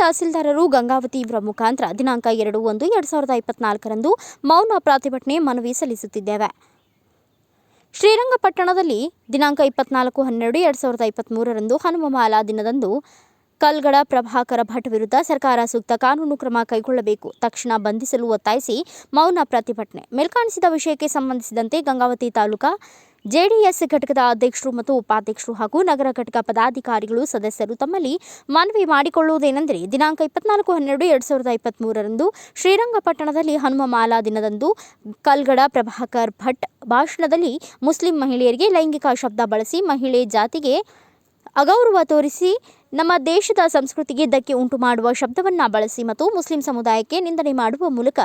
ತಹಸೀಲ್ದಾರರು ಗಂಗಾವತಿ ಇವರ ಮುಖಾಂತರ ದಿನಾಂಕ ಎರಡು ಒಂದು ಎರಡು ಸಾವಿರದ ಇಪ್ಪತ್ನಾಲ್ಕರಂದು ಮೌನ ಪ್ರತಿಭಟನೆ ಮನವಿ ಸಲ್ಲಿಸುತ್ತಿದ್ದೇವೆ. ಶ್ರೀರಂಗಪಟ್ಟಣದಲ್ಲಿ ದಿನಾಂಕ ಇಪ್ಪತ್ನಾಲ್ಕು ಹನ್ನೆರಡು ಎರಡು ಸಾವಿರದ ಇಪ್ಪತ್ತ್ಮೂರರಂದು ಹನುಮಮಾಲಾ ದಿನದಂದು ಕಲ್ಗಡ ಪ್ರಭಾಕರ ಭಟ್ ವಿರುದ್ಧ ಸರ್ಕಾರ ಸೂಕ್ತ ಕಾನೂನು ಕ್ರಮ ಕೈಗೊಳ್ಳಬೇಕು. ತಕ್ಷಣ ಬಂಧಿಸಲು ಒತ್ತಾಯಿಸಿ ಮೌನ ಪ್ರತಿಭಟನೆ. ಮೇಲ್ಕಾಣಿಸಿದ ವಿಷಯಕ್ಕೆ ಸಂಬಂಧಿಸಿದಂತೆ ಗಂಗಾವತಿ ತಾಲೂಕಾ ಜೆಡಿಎಸ್ ಘಟಕದ ಅಧ್ಯಕ್ಷರು ಮತ್ತು ಉಪಾಧ್ಯಕ್ಷರು ಹಾಗೂ ನಗರ ಘಟಕ ಪದಾಧಿಕಾರಿಗಳು ಸದಸ್ಯರು ತಮ್ಮಲ್ಲಿ ಮನವಿ ಮಾಡಿಕೊಳ್ಳುವುದೇನೆಂದರೆ ದಿನಾಂಕ ಇಪ್ಪತ್ನಾಲ್ಕು ಹನ್ನೆರಡು ಎರಡು ಸಾವಿರದ ಇಪ್ಪತ್ತ್ಮೂರರಂದು ಶ್ರೀರಂಗಪಟ್ಟಣದಲ್ಲಿ ಹನುಮಮಾಲಾ ದಿನದಂದು ಕಲ್ಗಡ ಪ್ರಭಾಕರ್ ಭಟ್ ಭಾಷಣದಲ್ಲಿ ಮುಸ್ಲಿಂ ಮಹಿಳೆಯರಿಗೆ ಲೈಂಗಿಕ ಶಬ್ದ ಬಳಸಿ ಮಹಿಳೆ ಜಾತಿಗೆ ಅಗೌರವ ತೋರಿಸಿ ನಮ್ಮ ದೇಶದ ಸಂಸ್ಕೃತಿಗೆ ಧಕ್ಕೆ ಉಂಟು ಮಾಡುವ ಶಬ್ದವನ್ನು ಬಳಸಿ ಮತ್ತು ಮುಸ್ಲಿಂ ಸಮುದಾಯಕ್ಕೆ ನಿಂದನೆ ಮಾಡುವ ಮೂಲಕ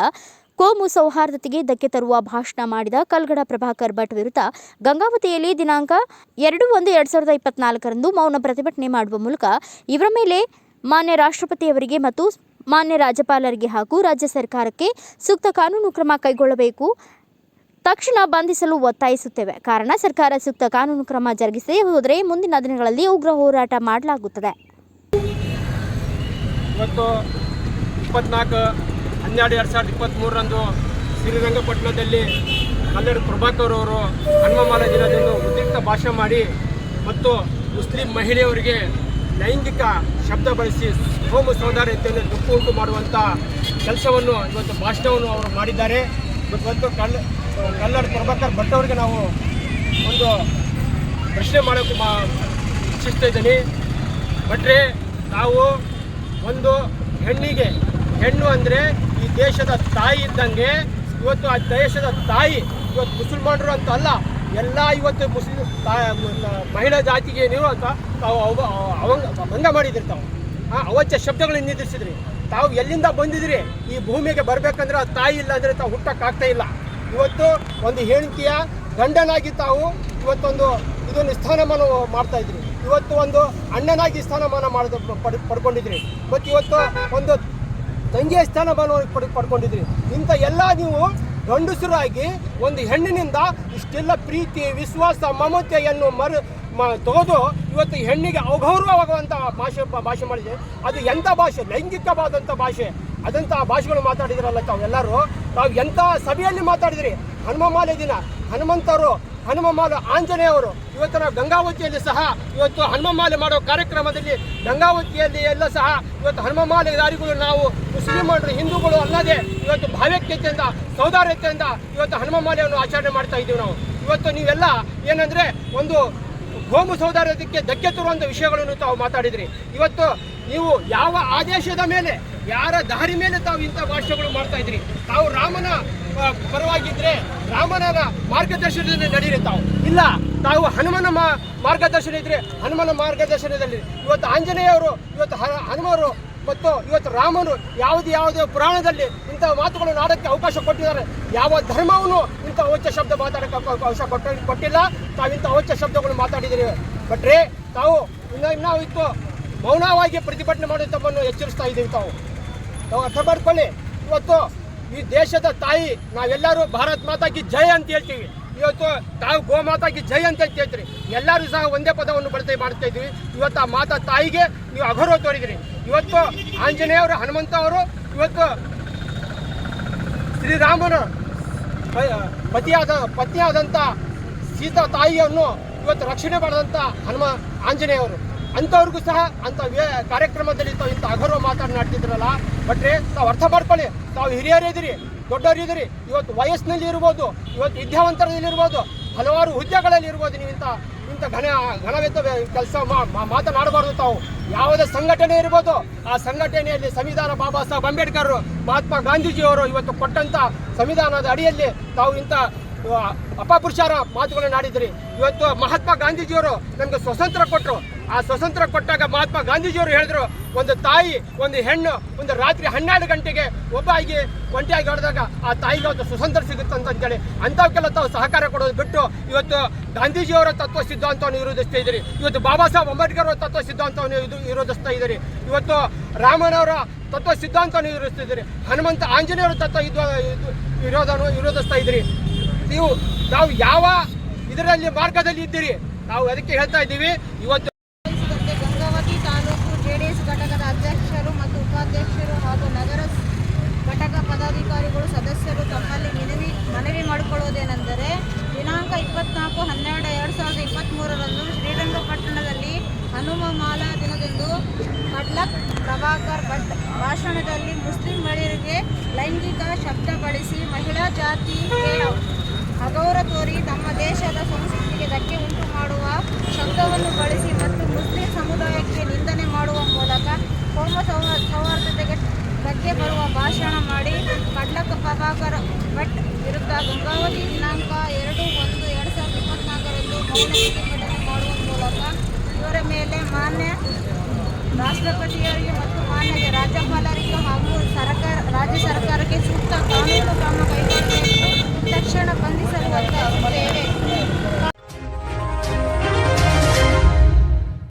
ಕೋಮು ಸೌಹಾರ್ದತೆಗೆ ಧಕ್ಕೆ ತರುವ ಭಾಷಣ ಮಾಡಿದ ಕಲ್ಗಡ ಪ್ರಭಾಕರ್ ಭಟ್ ವಿರುದ್ಧ ಗಂಗಾವತಿಯಲ್ಲಿ ದಿನಾಂಕ ಎರಡು ಒಂದು ಎರಡು ಸಾವಿರದ ಇಪ್ಪತ್ನಾಲ್ಕರಂದು ಮೌನ ಪ್ರತಿಭಟನೆ ಮಾಡುವ ಮೂಲಕ ಇವರ ಮೇಲೆ ಮಾನ್ಯ ರಾಷ್ಟ್ರಪತಿಯವರಿಗೆ ಮತ್ತು ಮಾನ್ಯ ರಾಜ್ಯಪಾಲರಿಗೆ ಹಾಗೂ ರಾಜ್ಯ ಸರ್ಕಾರಕ್ಕೆ ಸೂಕ್ತ ಕಾನೂನು ಕ್ರಮ ಕೈಗೊಳ್ಳಬೇಕು. ತಕ್ಷಣ ಬಂಧಿಸಲು ಒತ್ತಾಯಿಸುತ್ತೇವೆ. ಕಾರಣ ಸರ್ಕಾರ ಸೂಕ್ತ ಕಾನೂನು ಕ್ರಮ ಜರುಗಿಸದೇ ಹೋದರೆ ಮುಂದಿನ ದಿನಗಳಲ್ಲಿ ಉಗ್ರ ಹೋರಾಟ ಮಾಡಲಾಗುತ್ತದೆ. ಹನ್ನೆರಡು ಎರಡು ಸಾವಿರದ ಇಪ್ಪತ್ತ್ಮೂರರಂದು ಶ್ರೀರಂಗಪಟ್ಟಣದಲ್ಲಿ ಕನ್ನಡ ಪ್ರಭಾಕರ್ ಅವರು ಹನುಮಮಾಲ ದಿನದಂದು ಉದ್ರಿಕ್ತ ಭಾಷಣ ಮಾಡಿ ಮತ್ತು ಮುಸ್ಲಿಂ ಮಹಿಳೆಯವರಿಗೆ ಲೈಂಗಿಕ ಶಬ್ದ ಬಳಸಿ ಹೋಮ ಸೌಂದರ್ಯತೆಯನ್ನು ದುಃಖ ಉಂಟು ಮಾಡುವಂಥ ಕೆಲಸವನ್ನು ಇವತ್ತು ಭಾಷಣವನ್ನು ಅವರು ಮಾಡಿದ್ದಾರೆ. ಇವತ್ತು ಕಲ್ ಕಲ್ಲಡ್ ಪ್ರಭಾಕರ್ ಭಟ್ ಅವರಿಗೆ ನಾವು ಒಂದು ಪ್ರಶ್ನೆ ಮಾಡೋಕ್ಕೆ ಮಾ, ಇಚ್ಛಿಸ್ತಾ ಇದ್ದೀನಿ. ಭಟ್ರೆ, ನಾವು ಒಂದು ಹೆಣ್ಣಿಗೆ ಹೆಣ್ಣು ಅಂದರೆ ಈ ದೇಶದ ತಾಯಿ ಇದ್ದಂಗೆ ಇವತ್ತು ಆ ದೇಶದ ತಾಯಿ ಇವತ್ತು ಮುಸಲ್ಮಾನರು ಅಂತ ಅಲ್ಲ, ಎಲ್ಲ ಇವತ್ತು ಮುಸ್ಲಿಂ ಮಹಿಳಾ ಜಾತಿಗೆ ನೀವು ಅಂತ ತಾವು ಅವ, ಅವಂಗ, ಭಂಗ ಮಾಡಿದ್ರಿ ತಾವು. ಆ ಅವಚ್ಯ ಶಬ್ದಗಳನ್ನು ನಿಂದಿಸಿದ್ರಿ. ತಾವು ಎಲ್ಲಿಂದ ಬಂದಿದ್ರಿ? ಈ ಭೂಮಿಗೆ ಬರಬೇಕಂದ್ರೆ ಆ ತಾಯಿ ಇಲ್ಲ ಅಂದರೆ ತಾವು ಹುಟ್ಟಕ್ಕಾಗ್ತಾ ಇಲ್ಲ. ಇವತ್ತು ಒಂದು ಹೆಂಡತಿಯ ಗಂಡನಾಗಿ ತಾವು ಇವತ್ತೊಂದು ಇದೊಂದು ಸ್ಥಾನಮಾನ ಮಾಡ್ತಾ ಇದ್ರಿ. ಇವತ್ತು ಒಂದು ಅಣ್ಣನಾಗಿ ಸ್ಥಾನಮಾನ ಮಾಡಿದ, ಪಡ್, ಪಡ್ಕೊಂಡಿದ್ರಿ. ಮತ್ತು ಇವತ್ತು ಒಂದು ತಂಗಿಯ ಸ್ಥಾನಮಾನವನ್ನು ಪಡ್, ಪಡ್ಕೊಂಡಿದ್ರಿ. ಇಂಥ ಎಲ್ಲ ನೀವು ಗಂಡಸರಾಗಿ ಒಂದು ಹೆಣ್ಣಿನಿಂದ ಇಷ್ಟೆಲ್ಲ ಪ್ರೀತಿ, ವಿಶ್ವಾಸ, ಮಮತೆಯನ್ನು ಮರ, ಮ ಇವತ್ತು ಹೆಣ್ಣಿಗೆ ಅಗೌರವವಾಗುವಂಥ ಭಾಷೆ ಭಾಷೆ ಮಾಡಿದೆ. ಅದು ಎಂಥ ಭಾಷೆ? ಲೈಂಗಿಕವಾದಂಥ ಭಾಷೆ. ಅದಂಥ ಭಾಷೆಗಳು ಮಾತಾಡಿದ್ರಲ್ಲ ತಾವೆಲ್ಲರೂ ತಾವು ಎಂಥ ಸಭೆಯಲ್ಲಿ ಮಾತಾಡಿದ್ರಿ? ಹನುಮಾಲೆ ದಿನ. ಹನುಮಂತರು ಹನುಮಮಾಲೆ ಆಂಜನೇಯವರು ಇವತ್ತು ನಾವು ಗಂಗಾವತಿಯಲ್ಲಿ ಸಹ, ಇವತ್ತು ಹನುಮಮಾಲೆ ಮಾಡೋ ಕಾರ್ಯಕ್ರಮದಲ್ಲಿ ಗಂಗಾವತಿಯಲ್ಲಿ ಎಲ್ಲ ಸಹ, ಇವತ್ತು ಹನುಮಮಾಲೆ ದಾರಿಗಳು ನಾವು ಮುಸ್ಲಿಮರು, ಹಿಂದೂಗಳು ಅಲ್ಲದೆ ಇವತ್ತು ಭಾವ್ಯಕ್ಯತೆಯಿಂದ ಸೌದಾರ್ಯತೆಯಿಂದ ಇವತ್ತು ಹನುಮಮಾಲೆಯನ್ನು ಆಚರಣೆ ಮಾಡ್ತಾ ಇದ್ದೀವಿ ನಾವು. ಇವತ್ತು ನೀವೆಲ್ಲ ಏನಂದರೆ ಒಂದು ಗೋಮು ಸೌದಾರ್ಯಕ್ಕೆ ಧಕ್ಕೆ ತರುವಂಥ ವಿಷಯಗಳನ್ನು ತಾವು ಮಾತಾಡಿದ್ರಿ. ಇವತ್ತು ನೀವು ಯಾವ ಆದೇಶದ ಮೇಲೆ, ಯಾರ ದಾರಿ ಮೇಲೆ ತಾವು ಇಂಥ ಭಾಷೆಗಳು ಮಾಡ್ತಾ ಇದ್ರಿ? ತಾವು ರಾಮನ ಪರವಾಗಿದ್ರೆ ರಾಮನ ಮಾರ್ಗದರ್ಶನದಲ್ಲಿ ನಡೀರಿ ತಾವು. ಇಲ್ಲ, ತಾವು ಹನುಮನ ಮಾರ್ಗದರ್ಶನ ಇದ್ರೆ ಹನುಮನ ಮಾರ್ಗದರ್ಶನದಲ್ಲಿ. ಇವತ್ತು ಆಂಜನೇಯವರು ಇವತ್ತು ಹನುಮರು ಮತ್ತು ಇವತ್ತು ರಾಮನು ಯಾವುದು ಯಾವುದೇ ಪುರಾಣದಲ್ಲಿ ಇಂಥ ಮಾತುಗಳನ್ನು ಆಡೋಕ್ಕೆ ಅವಕಾಶ ಕೊಟ್ಟಿದ್ದಾರೆ. ಯಾವ ಧರ್ಮವನ್ನು ಇಂಥ ಅವಚ್ಯ ಶಬ್ದ ಮಾತಾಡೋಕ್ಕೆ ಅವ- ಅವಕಾಶ ಕೊಟ್ಟ ಕೊಟ್ಟಿಲ್ಲ. ತಾವು ಇಂಥ ಅವಚ್ಯ ಶಬ್ದಗಳು ಮಾತಾಡಿದ್ದೀರಿ. ಬಟ್ರೆ ತಾವು ಇನ್ನ ಇನ್ನೂ ಇತ್ತು ಮೌನವಾಗಿ ಪ್ರತಿಭಟನೆ ಮಾಡುವ ತಮ್ಮನ್ನು ಎಚ್ಚರಿಸ್ತಾ ಇದ್ದೀವಿ ತಾವು. ತಾವು ಅರ್ಥ ಮಾಡ್ಕೊಳ್ಳಿ. ಇವತ್ತು ಈ ದೇಶದ ತಾಯಿ, ನಾವೆಲ್ಲರೂ ಭಾರತ್ ಮಾತಾಗಿ ಜೈ ಅಂತ ಹೇಳ್ತೀವಿ. ಇವತ್ತು ತಾವು ಗೋಮಾತಾಗಿ ಜೈ ಅಂತ ಹೇಳ್ತೀರಿ ಎಲ್ಲರೂ ಸಹ ಒಂದೇ ಪದವನ್ನು ಬಳಕೆ ಮಾಡ್ತಾ ಇದ್ವಿ ಇವತ್ತು ಆ ಮಾತಾ ತಾಯಿಗೆ ನೀವು ಅಗೌರವ ತೋರಿದಿರಿ. ಇವತ್ತು ಆಂಜನೇಯವರು ಹನುಮಂತ ಅವರು, ಇವತ್ತು ಶ್ರೀರಾಮನ ಪತಿಯಾದ ಪತಿಯಾದಂಥ ಸೀತಾ ತಾಯಿಯನ್ನು ಇವತ್ತು ರಕ್ಷಣೆ ಮಾಡಿದಂಥ ಹನುಮ ಆಂಜನೇಯವರು ಅಂಥವ್ರಿಗೂ ಸಹ ಅಂಥ ಕಾರ್ಯಕ್ರಮದಲ್ಲಿ ತಾವು ಇಂಥ ಅಗೌರವ ಮಾತನಾಡ್ತಿದ್ರಲ್ಲ ಬಟ್ರೆ ತಾವು ಅರ್ಥ ಮಾಡ್ಕೊಳ್ಳಿ. ತಾವು ಹಿರಿಯರಿದ್ದೀರಿ ದೊಡ್ಡವರಿದ್ದೀರಿ ಇವತ್ತು ವಯಸ್ಸಿನಲ್ಲಿ ಇರ್ಬೋದು, ಇವತ್ತು ವಿದ್ಯಾವಂತರದಲ್ಲಿ ಇರ್ಬೋದು, ಹಲವಾರು ಹುದ್ದೆಗಳಲ್ಲಿ ಇರ್ಬೋದು ನೀವು ಇಂಥ ಇಂಥ ಘನ ಘನವೆತ್ತ ಕೆಲಸ ಮಾತನಾಡಬಾರ್ದು ತಾವು. ಯಾವುದೇ ಸಂಘಟನೆ ಇರ್ಬೋದು, ಆ ಸಂಘಟನೆಯಲ್ಲಿ ಸಂವಿಧಾನ ಬಾಬಾ ಸಾಹೇಬ್ ಅಂಬೇಡ್ಕರ್, ಮಹಾತ್ಮ ಗಾಂಧೀಜಿಯವರು ಇವತ್ತು ಕೊಟ್ಟಂತ ಸಂವಿಧಾನದ ಅಡಿಯಲ್ಲಿ ತಾವು ಇಂಥ ಅಪಪುರುಷರ ಮಾತುಗಳನ್ನು ಆಡಿದ್ರಿ ಇವತ್ತು ಮಹಾತ್ಮ ಗಾಂಧೀಜಿಯವರು ನಮಗೆ ಸ್ವತಂತ್ರ ಕೊಟ್ಟರು ಆ ಸ್ವತಂತ್ರ ಕೊಟ್ಟಾಗ ಮಹಾತ್ಮ ಗಾಂಧೀಜಿಯವರು ಹೇಳಿದ್ರು, ಒಂದು ತಾಯಿ, ಒಂದು ಹೆಣ್ಣು, ಒಂದು ರಾತ್ರಿ ಹನ್ನೆರಡು ಗಂಟೆಗೆ ಒಬ್ಬ ಆಗಿ ಒಂಟಿಯಾಗಿ ಹೊಡೆದಾಗ ಆ ತಾಯಿಗೆ ಒಂದು ಸ್ವತಂತ್ರ ಸಿಗುತ್ತೆ ಅಂತ ಅಂತೇಳಿ ಅಂಥವಕ್ಕೆಲ್ಲ ತಾವು ಸಹಕಾರ ಕೊಡೋದು ಬಿಟ್ಟು ಇವತ್ತು ಗಾಂಧೀಜಿಯವರ ತತ್ವ ಸಿದ್ಧಾಂತವನ್ನು ವಿರೋಧಿಸ್ತಾ ಇದ್ದೀರಿ. ಇವತ್ತು ಬಾಬಾ ಸಾಹೇಬ್ ಅಂಬೇಡ್ಕರ್ ಅವರ ತತ್ವ ಸಿದ್ಧಾಂತವನ್ನು ಇದು ವಿರೋಧಿಸ್ತಾ ಇದ್ದೀರಿ. ಇವತ್ತು ರಾಮನವರ ತತ್ವ ಸಿದ್ಧಾಂತವನ್ನು ವಿರೋಧಿಸ್ತಿದ್ದೀರಿ ಹನುಮಂತ ಆಂಜನೇಯರ ತತ್ವ ಇದು ವಿರೋಧವನ್ನು ವಿರೋಧಿಸ್ತಾ ಇದ್ದೀರಿ. ನೀವು, ನಾವು ಯಾವ ಇದರಲ್ಲಿ ಮಾರ್ಗದಲ್ಲಿ ಇದ್ದೀರಿ? ನಾವು ಅದಕ್ಕೆ ಹೇಳ್ತಾ ಇದ್ದೀವಿ. ಇವತ್ತು ಗಂಗಾವತಿ ತಾಲೂಕು ಜೆಡಿಎಸ್ ಘಟಕದ ಅಧ್ಯಕ್ಷರು ಮತ್ತು ಉಪಾಧ್ಯಕ್ಷರು ಹಾಗೂ ನಗರ ಘಟಕ ಪದಾಧಿಕಾರಿಗಳು ಸದಸ್ಯರು ತಮ್ಮಲ್ಲಿ ಮನವಿ ಮನವಿ ಮಾಡಿಕೊಳ್ಳುವುದೇನೆಂದರೆ ದಿನಾಂಕ ಇಪ್ಪತ್ನಾಲ್ಕು ಹನ್ನೆರಡು ಎರಡು ಸಾವಿರದ ಇಪ್ಪತ್ತ್ಮೂರರಂದು ಶ್ರೀರಂಗಪಟ್ಟಣದಲ್ಲಿ ಹನುಮ ಮಾಲಾ ದಿನದಂದು ಕಡ್ಲಕ್ ಪ್ರಭಾಕರ್ ಭಟ್ ಭಾಷಣದಲ್ಲಿ ಮುಸ್ಲಿಂ ಮಹಿಳೆಯರಿಗೆ ಲೈಂಗಿಕ ಶಬ್ದ ಬಳಸಿ ಮಹಿಳಾ ಜಾತಿ ಅಗೌರವ ತೋರಿ ತಮ್ಮ ದೇಶದ ಸಂಸ್ಕೃತಿಗೆ ಧಕ್ಕೆ ಉಂಟು ಮಾಡುವ ಶಬ್ದವನ್ನು ಬಳಸಿ ಮತ್ತು ಮುಸ್ಲಿಂ ಸಮುದಾಯಕ್ಕೆ ನಿಂದನೆ ಮಾಡುವ ಮೂಲಕ ಕೋಮ ಸೌ- ಸೌಹಾರ್ದತೆಗೆ ಧಕ್ಕೆ ಬರುವ ಭಾಷಣ ಮಾಡಿ ಕಡ್ಲಕ ಪ್ರಭಾಕರ್ ಭಟ್ ವಿರುದ್ಧ ಗಂಗಾವತಿ ದಿನಾಂಕ ಎರಡು ಒಂದು ಎರಡು ಸಾವಿರದ ಇಪ್ಪತ್ನಾಲ್ಕರಂದು ಮೌನ ಪ್ರತಿಭಟನೆ ಮಾಡುವ ಮೂಲಕ ಇವರ ಮೇಲೆ ಮಾನ್ಯ ರಾಷ್ಟ್ರಪತಿಯವರಿಗೆ ಮತ್ತು ಮಾನ್ಯ ರಾಜ್ಯಪಾಲರಿಗೆ